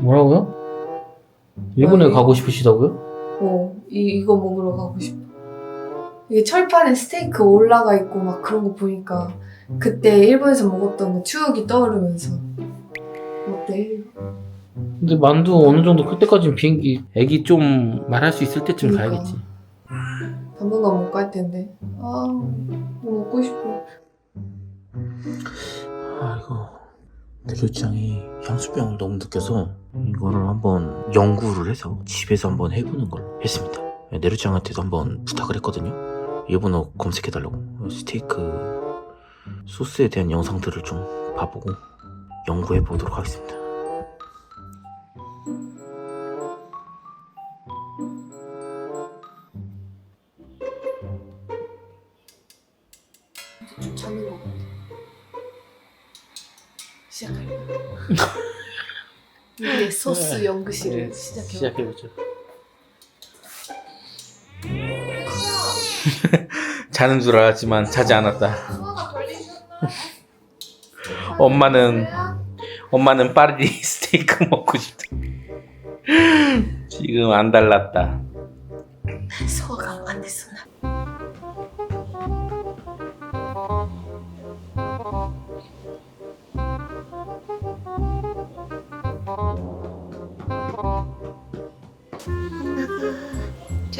뭐라고요? 일본에 아니. 가고 싶으시다고요? 어, 이, 이거 먹으러 가고 싶어. 이게 철판에 스테이크 올라가 있고 막 그런 거 보니까 그때 일본에서 먹었던 거 추억이 떠오르면서 어때? 근데 만두 어느 정도 그때까지는 비행기 애기 좀 말할 수 있을 때쯤 그러니까. 가야겠지. 당분간 못 갈 텐데. 아, 너무 먹고 싶어. 아이고 내조장이 향수병을 너무 느껴서 이거를 한번 연구를 해서 집에서 한번 해보는 걸로 했습니다. 내조장한테도 한번 부탁을 했거든요. 일본어 검색해달라고. 스테이크 소스에 대한 영상들을 좀 봐보고 연구해 보도록 하겠습니다 소스 연구실을 네, 시작해볼까? 시작해보죠. 자는 줄 알았지만 자지 않았다. 수화가 걸리셨나? 엄마는 엄마는 파리 스테이크 먹고 싶다. 지금 안 달랐다.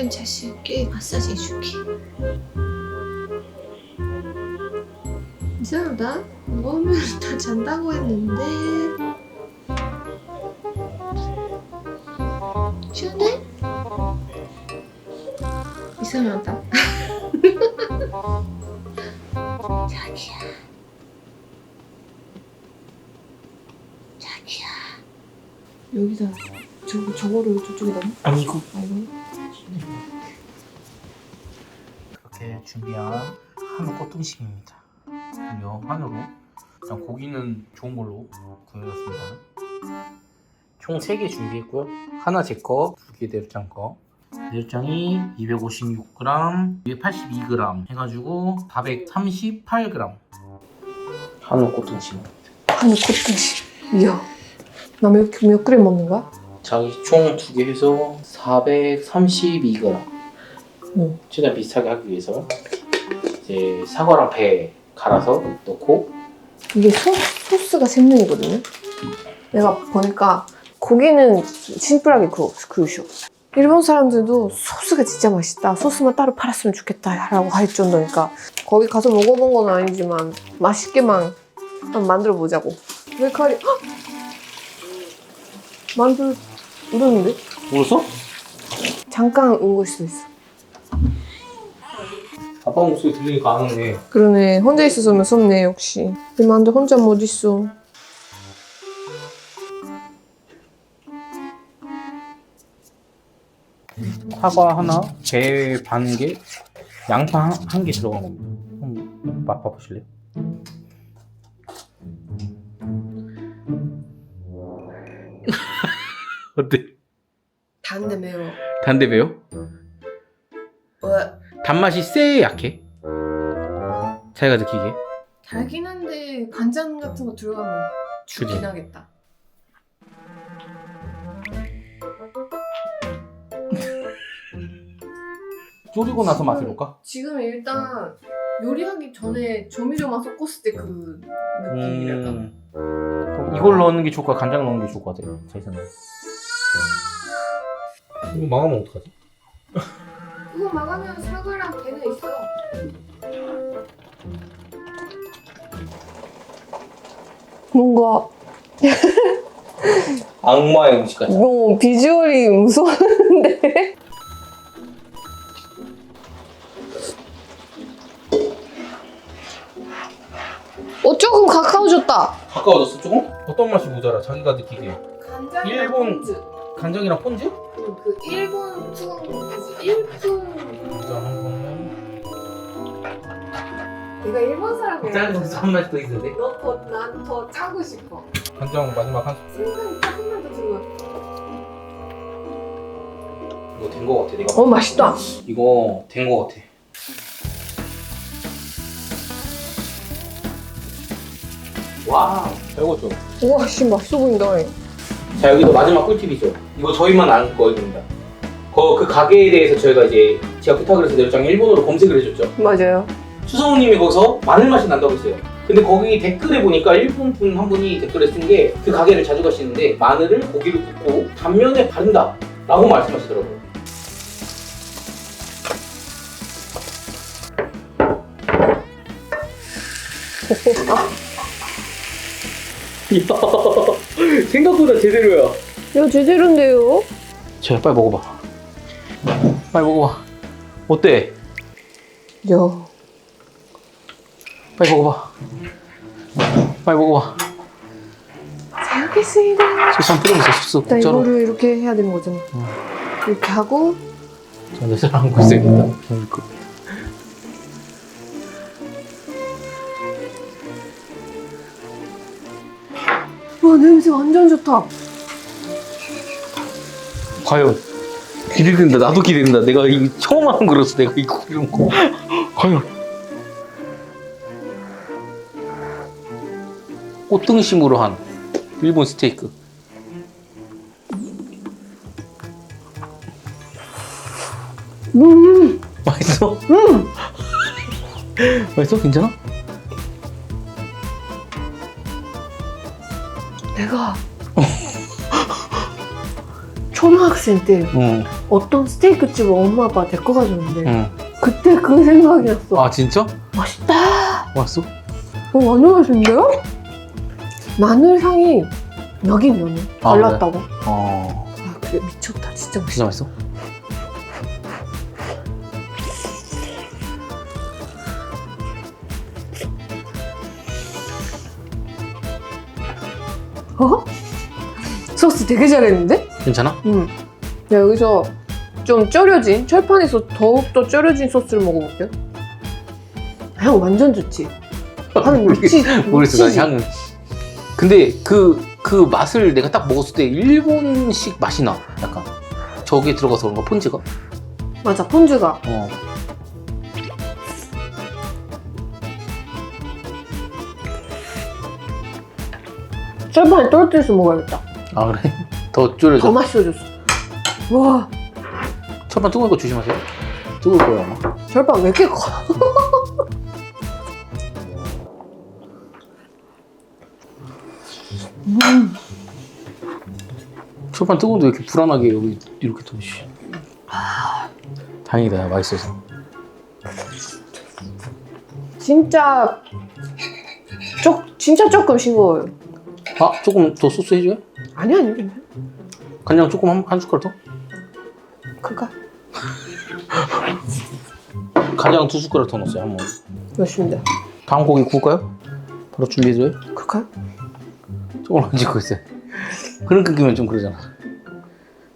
좀 자식게 마사지 해줄게. 이상하다. 먹으면 다 잔다고 했는데. 시원해? 이상하다. 자기야. 자기야. 여기다 저거 저거를 저쪽에다? 아니 이거 아이고. 이렇게 준비한 한우 꽃등심입니다. 그리고 한우로 일단 고기는 좋은 걸로 구해왔습니다. 총 3개 준비했고요. 하나 제 거, 두개 내육장 거. 내육장이 256g, 282g 해가지고 438g. 한우 꽃등심. 한우 콧등심. 이야. 나 몇 몇 그램 먹는 거야? 자기 총 두 개 해서 432g. 응. 최대한 비슷하게 하기 위해서 이제 사과랑 배 갈아서 넣고 이게 소, 소스가 생명이거든요. 내가 보니까 고기는 심플하게 구, 구우셔. 일본 사람들도 소스가 진짜 맛있다. 소스만 따로 팔았으면 좋겠다 라고 할 정도니까 거기 가서 먹어본 건 아니지만 맛있게만 한번 만들어 보자고. 왜 칼이 헉! 만두 우렸는데? 울었어? 잠깐 운 걸 수도 있어. 아빠 목소리 들리니까 안 오네 그러네. 혼자 있어서 무섭네 역시. 이 만두 혼자 못 있어. 사과 하나, 배 반 개, 양파 한 개 들어간 겁니다 한번 맛봐보실래요? 어때? 단데 매워. 단데 매요? 왜? 단맛이 세 약해? 자기가 느끼게 달긴 한데 간장 같은 거 들어가면 죽긴 그지? 하겠다. 졸이고 나서 맛해볼까? 지금 일단 요리하기 전에 조미료만 섞었을 때 그 느낌이랄까. 음, 그럼 이걸 넣는 게 좋을까? 간장 넣는 게 좋을 것 같아 자기 생각에 이거 망하면 어떡하지? 그거 막으면 사과랑 배는 있어. 뭔가 악마의 음식 같아 너무 비주얼이 무서운데. 어 조금 가까워졌다. 가까워졌어 조금? 어떤 맛이 모자라 자기가 느끼기에 간장 일본- 폰즈. 간장이랑 폰즈? 그 일본 한 번에 내가 일본 사람이야. 한 맛이 더 있는데? 너더난더 짜고 싶어. 간장 마지막 한 생강 조금만 더 들어가. 이거 된 거 같아 내가 어 맛있다. 이거 된 거 같아 와 이거 좀 우와 씨 맛있어 보인다. 자 여기도 마지막 꿀팁이죠. 이거 저희만 아는 거입니다. 그, 그 가게에 대해서 저희가 이제 제가 부탁을 해서 내려장에 일본어로 검색을 해줬죠. 맞아요. 추성우님이 거기서 마늘 맛이 난다고 했어요. 근데 거기 댓글에 보니까 일본 분 한 분이 댓글에 쓴 게 그 가게를 자주 가시는데 마늘을 고기를 굽고 단면에 바른다 라고 말씀하시더라고요. 이야, 생각보다 제대로야. 이거 제대로인데요? 자, 빨리 먹어봐. 빨리 먹어봐. 어때? 야. 빨리 먹어봐. 빨리 먹어봐. 잘 먹겠습니다. 소스 한 뿌려보세요, 소스. 일단 국자로. 이거를 이렇게 해야 되는 거잖아. 이렇게 하고 저내 사랑 고 있습니다. 그러니까. 와 냄새 완전 좋다. 과연 기대된다. 나도 기대된다. 내가 이 처음 하는 거라서 내가 이거 이런 거. 과연 꽃등심으로 한 일본 스테이크. 음. 맛있어? 음. 맛있어? 괜찮아? 내가 초등학생 때 응. 어떤 스테이크 집을 엄마 아빠 데리고 가줬는데 응. 그때 그 생각이 났어. 아 진짜? 맛있다. 맛있어? 어, 완전 맛있는데요? 마늘 향이 여긴 연해 아, 달랐다고. 어. 아 그래 미쳤다 진짜 진짜 맛있어. 맛있어? 어? 소스 되게 잘했는데? 괜찮아? 응. 자 여기서 좀 졸여진 철판에서 더욱더 졸여진 소스를 먹어볼게요. 향 완전 좋지. 향 미치 모르겠어 나 미치지? 향은 근데 그, 그 맛을 내가 딱 먹었을 때 일본식 맛이 나 약간 저기에 들어가서 그런가 폰즈가 맞아 폰즈가 어 철판에 떨어뜨려서 먹어야겠다. 아 그래? 더더 맛있어졌어. 와 첫번 뜨거운 거 조심하세요 뜨거울 거예요 아마 철판 왜 이렇게 커? 첫번 뜨거운데 왜 이렇게 불안하게 여기 이렇게 또 씨. 다행이다 맛있어서 진짜 쪽 진짜 조금 싱거워요. 아 조금 더 소스 해줘요? 아니 아니 괜찮아. 간장 조금 한, 한 숟갈 더? 그가 간장 두 숟가락 더 넣었어요 한번 맛있습니다. 다음 고기 구울까요? 바로 준비해줘요? 그럴까요? 조금 안 짓고 있어요. 그런 끊기면 좀 그러잖아.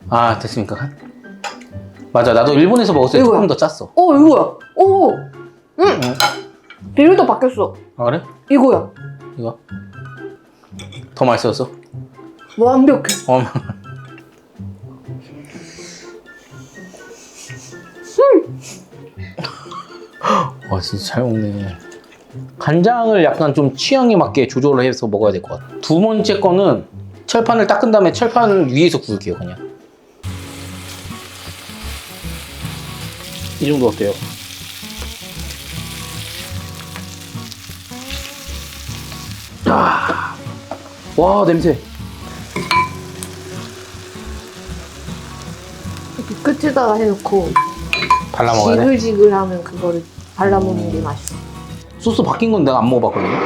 아 됐습니까? 맞아 나도 일본에서 먹었을 때 이거야. 조금 더 짰어. 어 이거야. 오, 응. 응. 비율도 바뀌었어. 아 그래? 이거야. 이거 더 맛있었어? 완벽해. 어. 와 진짜 잘 먹네. 간장을 약간 좀 취향에 맞게 조절을 해서 먹어야 될 것 같아. 두 번째 거는 철판을 닦은 다음에 철판 위에서 구울게요 그냥. 이 정도 어때요? 아, 와 냄새. 이렇게 끝에다가 해놓고 발라 먹어야 돼. 지글지글하면 그거를 발라 먹는 게 맛있어. 소스 바뀐 건 내가 안 먹어봤거든요.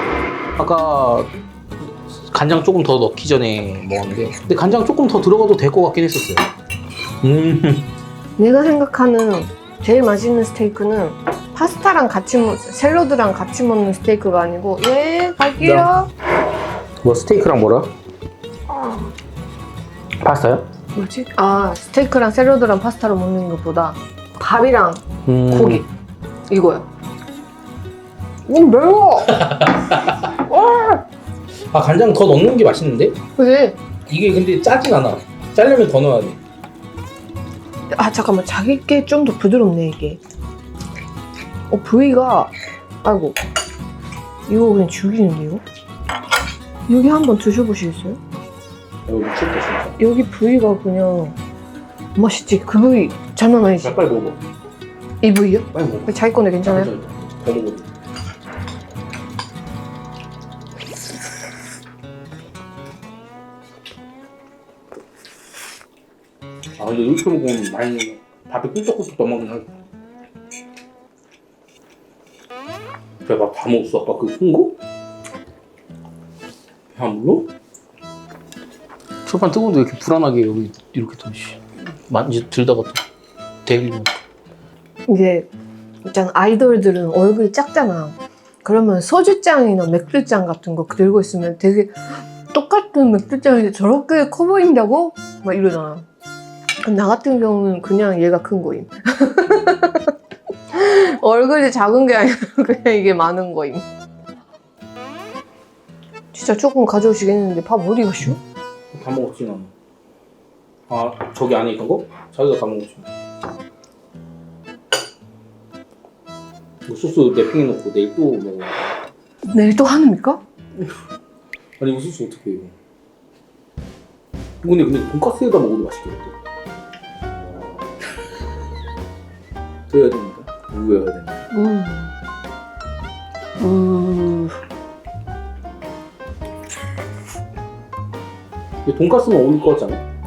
아까 간장 조금 더 넣기 전에 먹었는데, 근데 간장 조금 더 들어가도 될 것 같긴 했었어요. 음, 내가 생각하는 제일 맛있는 스테이크는 파스타랑 같이 먹, 샐러드랑 같이 먹는 스테이크가 아니고 예 갈게요. 뭐 스테이크랑 뭐라? 파스타요? 뭐지? 아 스테이크랑 샐러드랑 파스타로 먹는 것보다 밥이랑 음, 고기 이거야. 음 매워. 아 간장 더 넣는 게 맛있는데? 그지? 이게 근데 짜진 않아. 짜려면 더 넣어야 돼. 아 잠깐만 자기 게 좀 더 부드럽네 이게. 어 부위가 아이고 이거 그냥 죽이는데요? 여기 한번 드셔보시겠어요? 이거 미쳤다 진짜. 여기 부위가 그냥 맛있지. 그 부위 장난 아니지. 자, 빨리 먹어. 이 부위요? 빨리 먹어. 자기 건데 괜찮아요? 더 먹어. 아 근데 이렇게 먹으면 많이 밥이 꿀떡꿀떡 넘어가긴 하겠다. 내가 밥다 먹었어 아까 그큰 거? 안 물어? 철판 뜨거운데 왜 이렇게 불안하게 여기 이렇게 또 씨, 만지 들다가 또 데일리면 이제 있잖아 아이돌들은 얼굴이 작잖아. 그러면 소주잔이나 맥주잔 같은 거 들고 있으면 되게 똑같은 맥주잔인데 저렇게 커 보인다고? 막 이러잖아. 나 같은 경우는 그냥 얘가 큰 거임. 얼굴이 작은 게 아니라 그냥 이게 많은 거임. 진짜 조금 가져오시겠는데 밥 어디 가시오? 다 먹었지 나는. 아 저기 안에 있던 거? 자기가 다 먹었지. 이거 소스 랩핑해 놓고 내일 또 먹어. 내일 또 하는입니까? 아니 이거 소스 어떻게 해요? 근데 근데 돈까스에다 먹어도 맛있겠다. 그래야 됩니다. 우여야 됩니다. 음. 음. 돈까스는 어울릴 것 같지 않아?